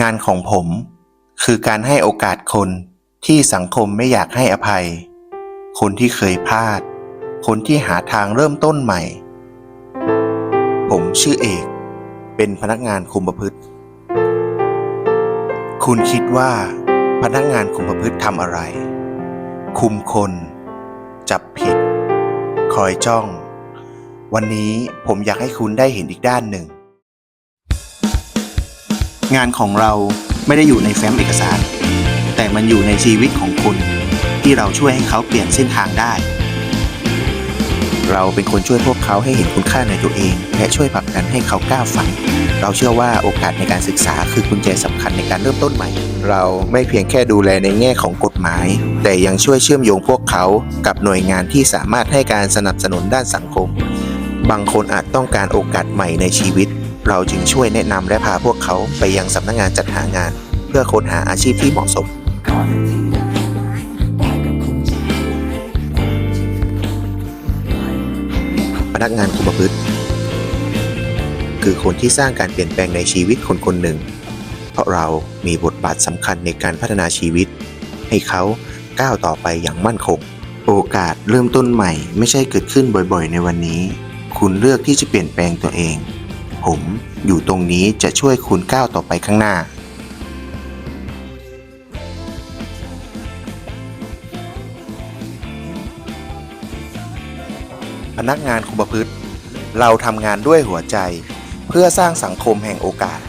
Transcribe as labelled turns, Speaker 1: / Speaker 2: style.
Speaker 1: งานของผม คือการให้โอกาสคนที่สังคมไม่อยากให้อภัย คนที่เคยพลาด คนที่หาทางเริ่มต้นใหม่ ผมชื่อเอก เป็นพนักงานคุมประพฤติ คุณคิดว่าพนักงานคุมประพฤติทำอะไร คุมคน จับผิด คอยจ้อง วันนี้ผมอยากให้คุณได้เห็นอีกด้านหนึ่ง งานของเราไม่ได้อยู่ในแฟ้มเอกสาร แต่มันอยู่ในชีวิตของคุณที่เราช่วยให้เขาเปลี่ยนเส้นทางได้ เราเป็นคนช่วยพวกเขาให้เห็นคุณค่าในตัวเอง และช่วยผลักดันให้เขาก้าวฝัน เราเชื่อว่าโอกาสในการศึกษาคือกุญแจสำคัญในการเริ่มต้นใหม่ เราไม่เพียงแค่ดูแลในแง่ของกฎหมาย แต่ยังช่วยเชื่อมโยงพวกเขากับหน่วยงานที่สามารถให้การสนับสนุนด้านสังคม บางคนอาจต้องการโอกาสใหม่ในชีวิต เราจึงช่วยแนะนำและพาพวกเขาไปยังสำนักงานจัดหางาน เพื่อค้นหาอาชีพที่เหมาะสม พนักงานคุมประพฤติ คือคนที่สร้างการเปลี่ยนแปลงในชีวิตคนคนหนึ่ง เพราะเรามีบทบาทสำคัญในการพัฒนาชีวิต ให้เขาก้าวต่อไปอย่างมั่นคง โอกาสเริ่มต้นใหม่ไม่ใช่เกิดขึ้นบ่อยๆ ในวันนี้ คุณเลือกที่จะเปลี่ยนแปลงตัวเอง ผม อยู่ตรงนี้จะช่วยคุณก้าวต่อไปข้างหน้า พนักงานคุมประพฤติ เราทำงานด้วยหัวใจ เพื่อสร้างสังคมแห่งโอกาส